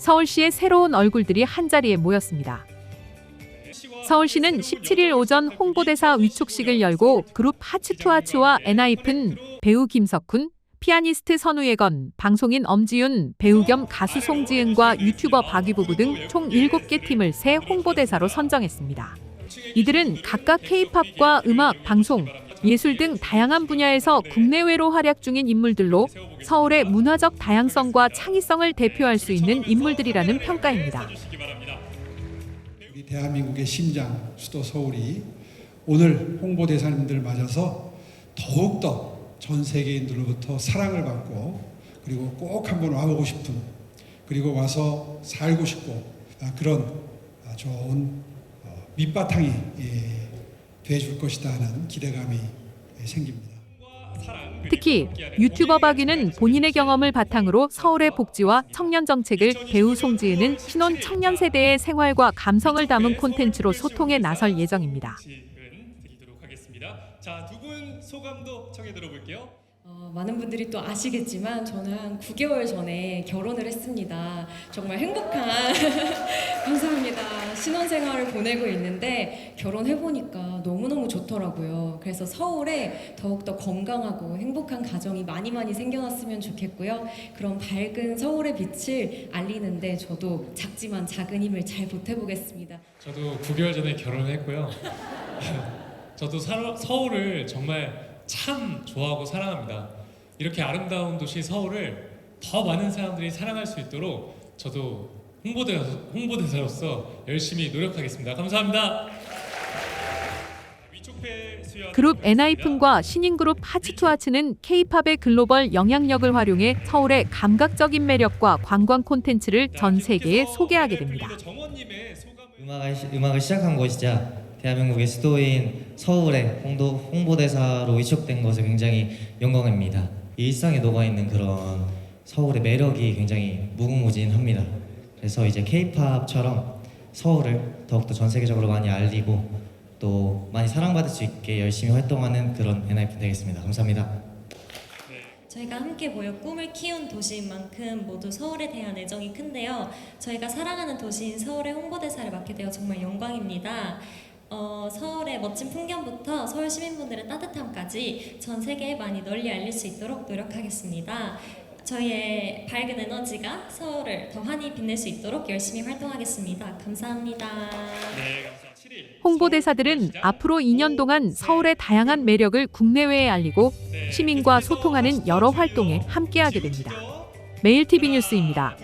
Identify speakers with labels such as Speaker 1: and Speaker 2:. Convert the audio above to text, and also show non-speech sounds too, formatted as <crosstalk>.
Speaker 1: 서울시의 새로운 얼굴들이 한자리에 모였습니다. 서울시는 17일 오전 홍보대사 위촉식을 열고 그룹 하츠투하츠와 엔하이픈, 배우 김석훈, 피아니스트 선우예건, 방송인 엄지윤, 배우 겸 가수 송지은과 유튜버 박유부부 등 총 7개 팀을 새 홍보대사로 선정했습니다. 이들은 각각 K-팝과 음악, 방송, 예술 등 다양한 분야에서 국내외로 활약 중인 인물들로 서울의 문화적 다양성과 창의성을 대표할 수 있는 인물들이라는 평가입니다.
Speaker 2: 우리 대한민국의 심장 수도 서울이 오늘 홍보 대사님들 맞아서 더욱더 전 세계인들로부터 사랑을 받고 그리고 꼭 한번 와보고 싶은 그리고 와서 살고 싶고 아, 그런 아, 좋은 어, 밑바탕이 예, 돼줄 것이다 하는 기대감이 예, 생깁니다.
Speaker 1: 특히 유튜버 박유는 본인의 경험을 바탕으로 서울의 복지와 청년 정책을 배우 송지은은 신혼 청년 세대의 생활과 감성을 담은 콘텐츠로 소통에 나설 예정입니다.
Speaker 3: 자, 두 분 소감도 청해 들어볼게요.
Speaker 4: 어, 많은 분들이 또 아시겠지만 저는 한 9개월 전에 결혼을 했습니다. 정말 행복한 <laughs> 감사합니다. 신혼생활을 보내고 있는데 결혼해 보니까 너무너무 좋더라고요. 그래서 서울에 더욱더 건강하고 행복한 가정이 많이 많이 생겨났으면 좋겠고요. 그런 밝은 서울의 빛을 알리는데 저도 작지만 작은 힘을 잘 보태 보겠습니다.
Speaker 3: 저도 9개월 전에 결혼했고요. <laughs> 저도 사- 서울을 정말 참 좋아하고 사랑합니다. 이렇게 아름다운 도시 서울을 더 많은 사람들이 사랑할 수 있도록 저도 홍보대사, 홍보대사로서 열심히 노력하겠습니다. 감사합니다.
Speaker 1: 그룹 엔하이픈과 신인 그룹 하츠투하츠는 K-팝의 글로벌 영향력을 활용해 서울의 감각적인 매력과 관광 콘텐츠를 전 세계에 소개하게 됩니다.
Speaker 5: 음악을, 시- 음악을 시작한 곳이자 대한민국의 수도인 서울의 홍도, 홍보대사로 위촉된 것에 굉장히 영광입니다. 일상에 녹아있는 그런 서울의 매력이 굉장히 무궁무진합니다. 그래서 이제 K-팝처럼 서울을 더욱더 전 세계적으로 많이 알리고 또 많이 사랑받을 수 있게 열심히 활동하는 그런 엔하이픈 되겠습니다. 감사합니다.
Speaker 6: 저희가 함께 모여 꿈을 키운 도시인 만큼 모두 서울에 대한 애정이 큰데요. 저희가 사랑하는 도시인 서울의 홍보대사를 맡게 되어 정말 영광입니다. 어, 서울의 멋진 풍경부터 서울 시민분들의 따뜻함까지 전 세계에 많이 널리 알릴 수 있도록 노력하겠습니다. 저희의 밝은 에너지가 서울을 더 환히 빛낼 수 있도록 열심히 활동하겠습니다. 감사합니다.
Speaker 3: 네, 감사합니다. 7일
Speaker 1: 홍보대사들은 앞으로 2년 동안 서울의 다양한 매력을 국내외에 알리고 시민과 소통하는 여러 활동에 함께하게 됩니다. 매일 TV 뉴스입니다.